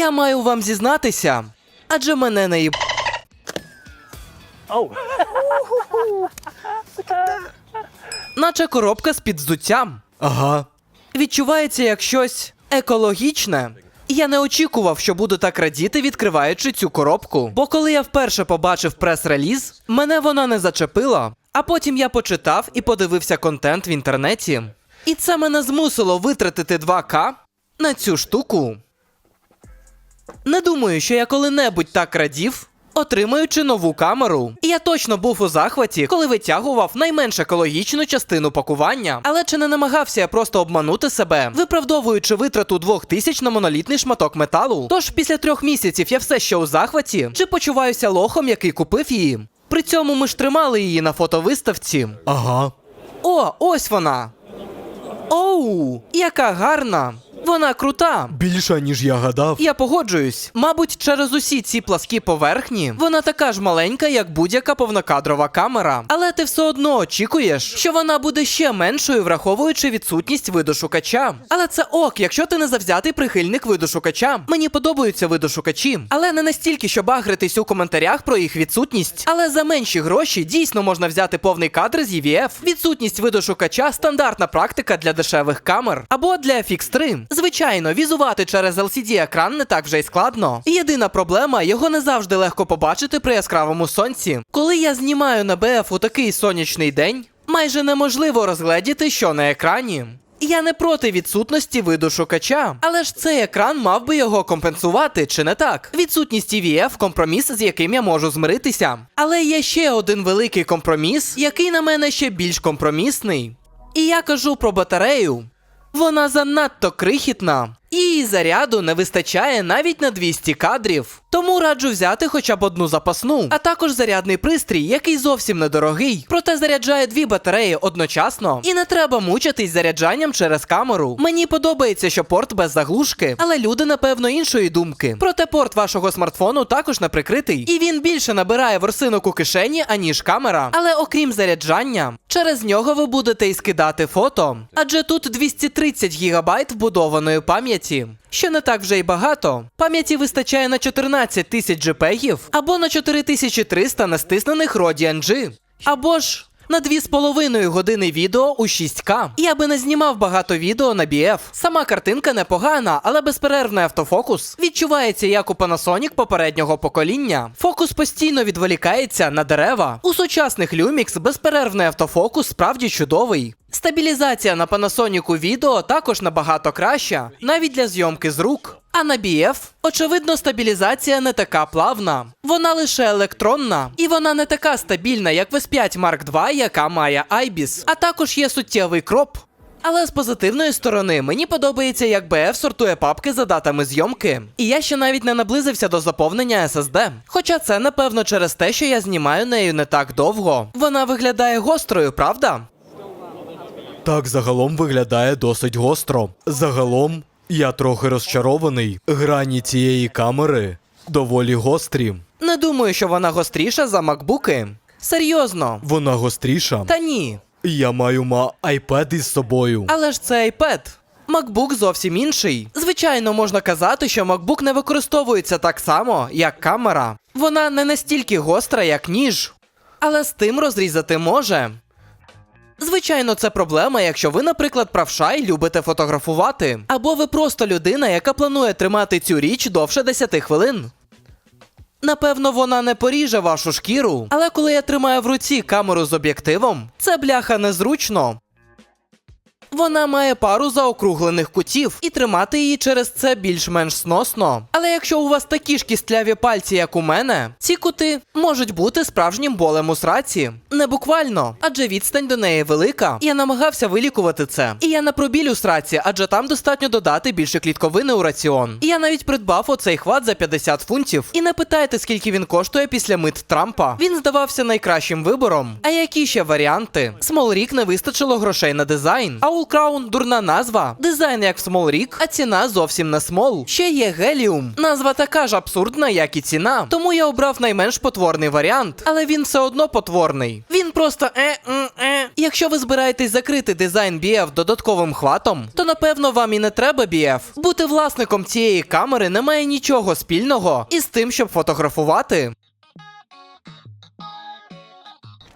Я маю вам зізнатися, адже мене не їб... Oh. наче коробка з під взуттям. Ага. Відчувається як щось екологічне. Я не очікував, що буду так радіти, відкриваючи цю коробку. Бо коли я вперше побачив прес-реліз, мене вона не зачепила. А потім я почитав і подивився контент в інтернеті. І це мене змусило витратити 2К на цю штуку. Не думаю, що я коли-небудь так радів, отримуючи нову камеру. І я точно був у захваті, коли витягував найменш екологічну частину пакування. Але чи не намагався я просто обманути себе, виправдовуючи витрату двох тисяч на монолітний шматок металу? Тож після трьох місяців я все ще у захваті, чи почуваюся лохом, який купив її? При цьому ми ж тримали її на фотовиставці. Ага. О, ось вона. Оу, яка гарна! Вона крута. Більша, ніж я гадав. Я погоджуюсь. Мабуть, через усі ці пласкі поверхні вона така ж маленька, як будь-яка повнокадрова камера. Але ти все одно очікуєш, що вона буде ще меншою, враховуючи відсутність видошукача. Але це ок, якщо ти не завзятий прихильник видошукача. Мені подобаються видошукачі, але не настільки, щоб агритись у коментарях про їх відсутність. Але за менші гроші дійсно можна взяти повний кадр з EVF. Відсутність видошукача стандартна практика для дешевих камер або для FX3. Звичайно, візувати через LCD екран не так вже й складно. Єдина проблема його не завжди легко побачити при яскравому сонці. Коли я знімаю на BF у такий сонячний день, майже неможливо розгледіти, що на екрані. Я не проти відсутності виду шукача, але ж цей екран мав би його компенсувати, чи не так? Відсутність EVF – компроміс, з яким я можу змиритися. Але є ще один великий компроміс, який на мене ще більш компромісний. І я кажу про батарею. Вона занадто крихітна. Її заряду не вистачає навіть на 200 кадрів. Тому раджу взяти хоча б одну запасну, а також зарядний пристрій, який зовсім недорогий. Проте заряджає дві батареї одночасно, і не треба мучитись заряджанням через камеру. Мені подобається, що порт без заглушки, але люди, напевно, іншої думки. Проте порт вашого смартфону також не прикритий, і він більше набирає ворсинок у кишені, аніж камера. Але окрім заряджання, через нього ви будете і скидати фото. Адже тут 230 гігабайт вбудованої пам'яті. Що не так вже й багато. Пам'яті вистачає на 14 тисяч JPEG або на 4300 на стиснених Radeon G. Або ж на 2,5 години відео у 6К. Я би не знімав багато відео на BF. Сама картинка непогана, але безперервний автофокус відчувається як у Panasonic попереднього покоління. Фокус постійно відволікається на дерева. У сучасних Lumix безперервний автофокус справді чудовий. Стабілізація на Panasonic відео також набагато краща, навіть для зйомки з рук. А на BF, очевидно, стабілізація не така плавна. Вона лише електронна, і вона не така стабільна, як в S5 Mark II, яка має IBIS. А також є суттєвий кроп. Але з позитивної сторони мені подобається, як BF сортує папки за датами зйомки. І я ще навіть не наблизився до заповнення SSD. Хоча це, напевно, через те, що я знімаю нею не так довго. Вона виглядає гострою, правда? Так загалом виглядає досить гостро. Загалом я трохи розчарований. Грані цієї камери доволі гострі. Не думаю, що вона гостріша за макбуки. Серйозно. Вона гостріша. Та ні. Я маю ма iPad із собою. Але ж це iPad. MacBook зовсім інший. Звичайно, можна казати, що MacBook не використовується так само, як камера. Вона не настільки гостра, як ніж. Але з тим розрізати може. Звичайно, це проблема, якщо ви, наприклад, правша і любите фотографувати. Або ви просто людина, яка планує тримати цю річ довше 10 хвилин. Напевно, вона не поріже вашу шкіру, але коли я тримаю в руці камеру з об'єктивом, це бляха незручно. Вона має пару заокруглених кутів, і тримати її через це більш-менш сносно. Але якщо у вас такі ж кістляві пальці, як у мене, ці кути можуть бути справжнім болем у сраці. Не буквально, адже відстань до неї велика. Я намагався вилікувати це. І я не про біль у сраці, адже там достатньо додати більше клітковини у раціон. І я навіть придбав оцей хват за 50 фунтів. І не питайте, скільки він коштує після мит Трампа. Він здавався найкращим вибором. А які ще варіанти? Смолрік не вистачило грошей на дизайн. А у Soul Crown – дурна назва, дизайн як в Small Rig, а ціна зовсім не Small. Ще є Helium. Назва така ж абсурдна, як і ціна. Тому я обрав найменш потворний варіант, але він все одно потворний. Він просто е, е. Якщо ви збираєтесь закрити дизайн BF додатковим хватом, то напевно вам і не треба BF. Бути власником цієї камери не має нічого спільного із тим, щоб фотографувати.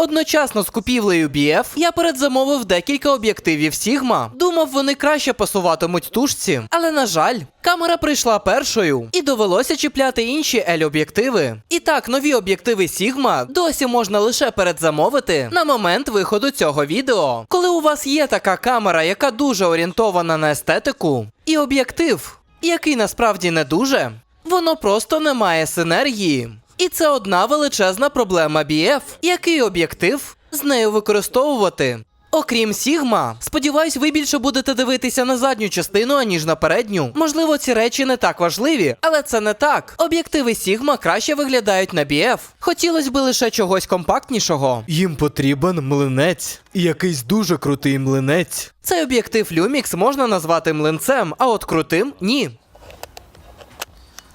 Одночасно з купівлею BF я передзамовив декілька об'єктивів Sigma. Думав, вони краще пасуватимуть тушці, але на жаль, камера прийшла першою і довелося чіпляти інші L-об'єктиви. І так, нові об'єктиви Sigma досі можна лише передзамовити на момент виходу цього відео. Коли у вас є така камера, яка дуже орієнтована на естетику, і об'єктив, який насправді не дуже, воно просто не має синергії. І це одна величезна проблема BF. Який об'єктив з нею використовувати? Окрім Sigma, сподіваюсь, ви більше будете дивитися на задню частину, аніж на передню. Можливо, ці речі не так важливі, але це не так. Об'єктиви Sigma краще виглядають на BF. Хотілося б лише чогось компактнішого. Їм потрібен млинець. Якийсь дуже крутий млинець. Цей об'єктив Lumix можна назвати млинцем, а от крутим ні.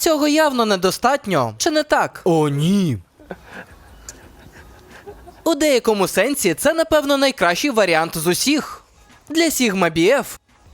Цього явно недостатньо, чи не так? О, ні. У деякому сенсі це, напевно, найкращий варіант з усіх. Для Sigma BF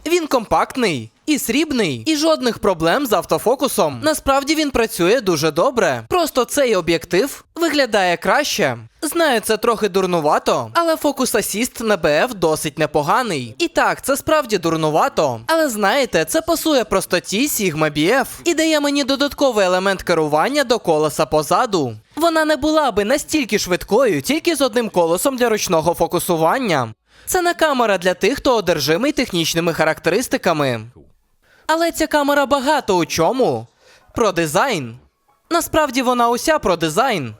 він компактний і срібний, і жодних проблем з автофокусом. Насправді він працює дуже добре. Просто цей об'єктив виглядає краще. Знаю, це трохи дурнувато, але фокус асіст на BF досить непоганий. І так, це справді дурнувато. Але знаєте, це пасує простоті Sigma BF і дає мені додатковий елемент керування до колеса позаду. Вона не була би настільки швидкою, тільки з одним колесом для ручного фокусування. Це не камера для тих, хто одержимий технічними характеристиками. Але ця камера багато у чому. Про дизайн. Насправді вона уся про дизайн.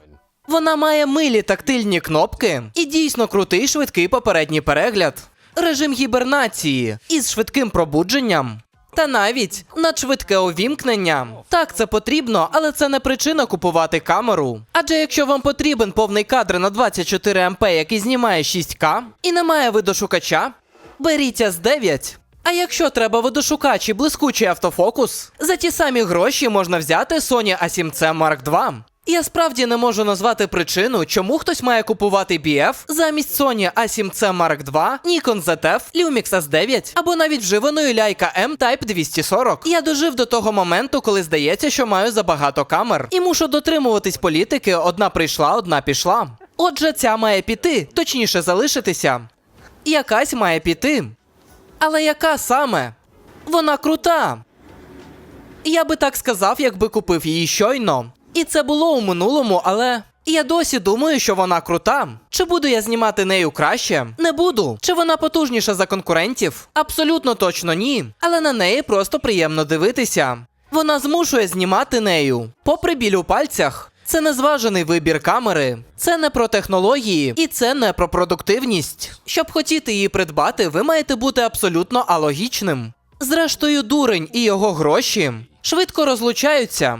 Вона має милі тактильні кнопки і дійсно крутий швидкий попередній перегляд, режим гібернації із швидким пробудженням. Та навіть надшвидке увімкнення. Так, це потрібно, але це не причина купувати камеру. Адже якщо вам потрібен повний кадр на 24 МП, який знімає 6К, і немає видошукача, беріть S9. А якщо треба водошукач і блискучий автофокус, за ті самі гроші можна взяти Sony A7C Mark II. Я справді не можу назвати причину, чому хтось має купувати BF замість Sony A7C Mark II, Nikon ZF, Lumix S9 або навіть вживаної Leica M Type 240. Я дожив до того моменту, коли здається, що маю забагато камер, і мушу дотримуватись політики: одна прийшла, одна пішла. Отже, ця має піти, точніше залишитися. Якась має піти. Але яка саме? Вона крута. Я би так сказав, якби купив її щойно. І це було у минулому, але я досі думаю, що вона крута. Чи буду я знімати нею краще? Не буду. Чи вона потужніша за конкурентів? Абсолютно точно ні. Але на неї просто приємно дивитися. Вона змушує знімати нею. Попри біль у пальцях. Це незважений вибір камери, це не про технології і це не про продуктивність. Щоб хотіти її придбати, ви маєте бути абсолютно алогічним. Зрештою, дурень і його гроші швидко розлучаються.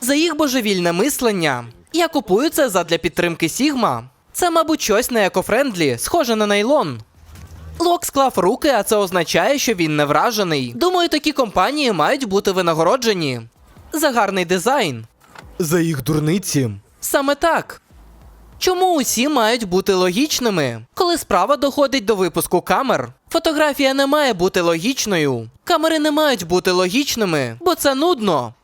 за їх божевільне мислення. Я купую це задля підтримки Sigma. Це, мабуть, щось не екофрендлі, схоже на нейлон. Лок склав руки, а це означає, що він не вражений. Думаю, такі компанії мають бути винагороджені. За гарний дизайн. За їх дурниці. Саме так. Чому усі мають бути логічними? Коли справа доходить до випуску камер, фотографія не має бути логічною. Камери не мають бути логічними, бо це нудно.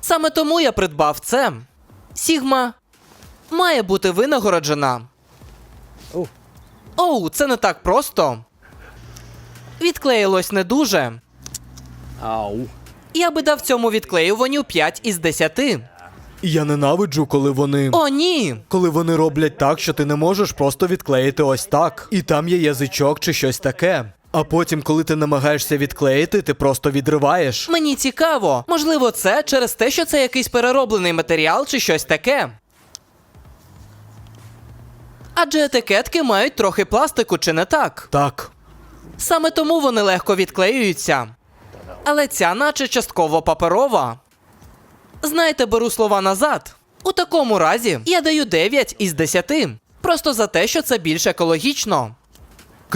Саме тому я придбав це. Сігма має бути винагороджена. Оу, це не так просто. Відклеїлось не дуже. Ау. Я би дав цьому відклеюванню 5 із 10. Я ненавиджу, коли вони. О, ні! Коли вони роблять так, що ти не можеш просто відклеїти ось так. І там є язичок чи щось таке. А потім, коли ти намагаєшся відклеїти, ти просто відриваєш. Мені цікаво, можливо, це через те, що це якийсь перероблений матеріал чи щось таке. Адже етикетки мають трохи пластику, чи не так? Так. Саме тому вони легко відклеюються. Але ця, наче частково паперова. Знаєте, беру слова назад. У такому разі я даю 9 із 10. Просто за те, що це більш екологічно.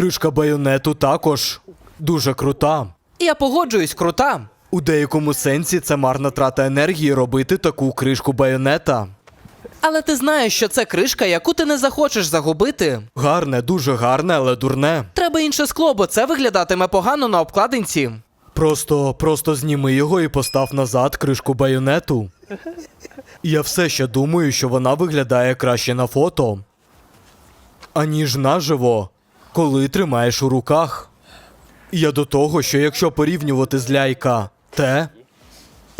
Кришка байонету також дуже крута. Я погоджуюсь, крута. У деякому сенсі це марна трата енергії робити таку кришку байонета. Але ти знаєш, що це кришка, яку ти не захочеш загубити. Гарне, дуже гарне, але дурне. Треба інше скло, бо це виглядатиме погано на обкладинці. Просто, просто зніми його і постав назад кришку байонету. Я все ще думаю, що вона виглядає краще на фото, аніж наживо, коли тримаєш у руках. Я до того, що якщо порівнювати з ляйка Т,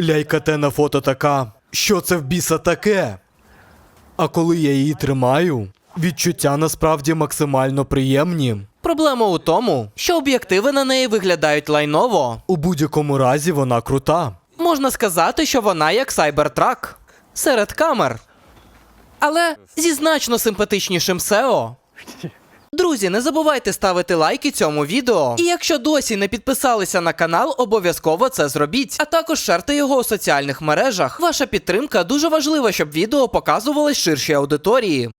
ляйка Т на фото така, що це в біса таке? А коли я її тримаю, відчуття насправді максимально приємні. Проблема у тому, що об'єктиви на неї виглядають лайново. У будь-якому разі вона крута. Можна сказати, що вона як Cybertruck серед камер. Але зі значно симпатичнішим SEO. Друзі, не забувайте ставити лайки цьому відео. І якщо досі не підписалися на канал, обов'язково це зробіть. А також шерте його у соціальних мережах. Ваша підтримка дуже важлива, щоб відео показувалось ширшій аудиторії.